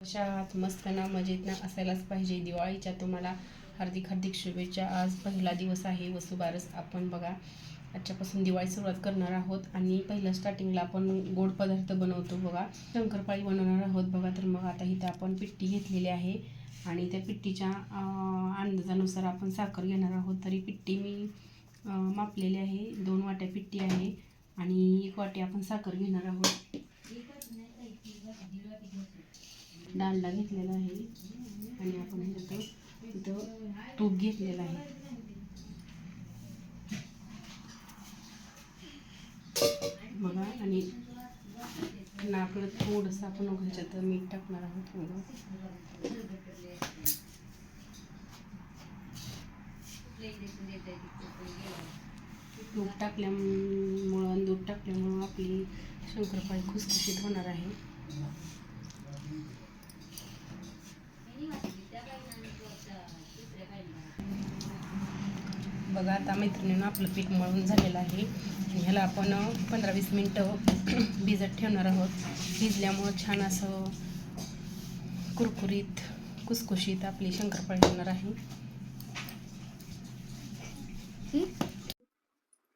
अशा आहात मस्त ना मजेत ना असायलाच पाहिजे. दिवाळीच्या तुम्हाला हार्दिक हार्दिक शुभेच्छा. आज पहिला दिवस आहे. वसुबारस आपण बघा. आजच्यापासून दिवाळी सुरुवात करणार आहोत आणि पहिलं स्टार्टिंगला आपण गोड पदार्थ बनवतो बघा. शंकरपाळी बनवणार आहोत बघा. तर मग आता इथे आपण पिट्टी घेतलेली आहे आणि त्या पिट्टीच्या अंदाजानुसार आपण साखर घेणार आहोत. तरी पिट्टी मी मापलेली आहे. दोन वाट्या पिट्टी आहे आणि एक वाटी आपण साखर घेणार आहोत. डालडा घेतलेला आहे. आणि आपण ह्याच्यात इथं तूप घेतलेलं आहे. बघा आणि नाकडं थोडंसं आपण ह्याच्यात मीठ टाकणार आहोत थोडं. दूध टाकल्यामुळं आणि दूध टाकल्यामुळं आपली शंकरपाळी खुसखुशीत होणार आहे. बघा आता मैत्रिणीनं आपलं पीठ मळून झालेलं आहे. आणि ह्याला आपण पंधरा वीस मिनटं भिजत ठेवणार आहोत. भिजल्यामुळं छान असं कुरकुरीत कुसकुशीत आपली शंकरपाळी होणार आहे.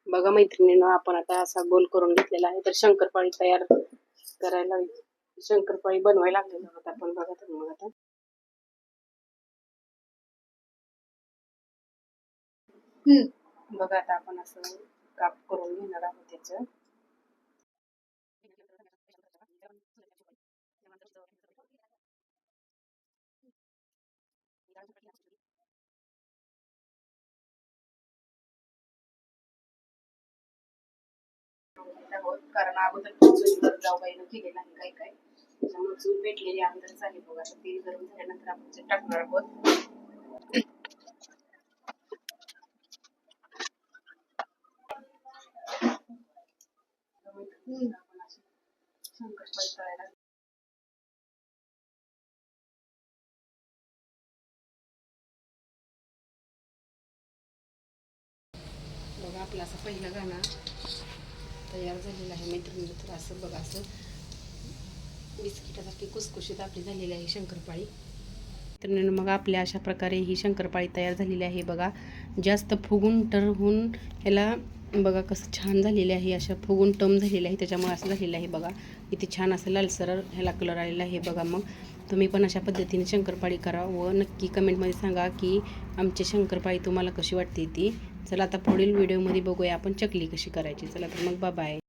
बघा मैत्रिणीनं आपण आता असा गोल करून घेतलेला आहे तर शंकरपाळी तयार करायला शंकरपाळी बनवायला लागलेलो आहोत आपण. बघा तर मग आता बघा आता आपण असं काप करून घेणार आहोत त्याचं. कारण अगोदर चुलीवर जाऊबाईनं केलेलं नाही काय काय त्याच्यामुळे चूल पेटलेली अगोदरच आहे बघा. तेल गरम झाल्यानंतर आपण ते टाकणार आहोत. बघा आपलं असं पहिलं गाणं तयार झालेलं आहे मैत्रिणीला तर असं बघा असं बिस्किटासारखी कुसकुशीत आपली झालेली आहे शंकरपाळी तर मग आपल्या अशा प्रकारे ही शंकरपाळी तयार झालेली आहे बघा जास्त फुगून टर होऊन ह्याला बघा कसं छान झालेले आहे अशा फुगून टम झालेले आहे त्याच्यामुळे असं झालेलं आहे बघा. इथे छान असं लालसर ह्याला कलर आलेला आहे बघा मग. तुम्ही पण अशा पद्धतीने शंकरपाळी करा व नक्की कमेंटमध्ये सांगा की आमची शंकरपाळी तुम्हाला कशी वाटते ती. चला आता पुढील व्हिडिओमध्ये बघूया आपण चकली कशी करायची. चला तर मग बाय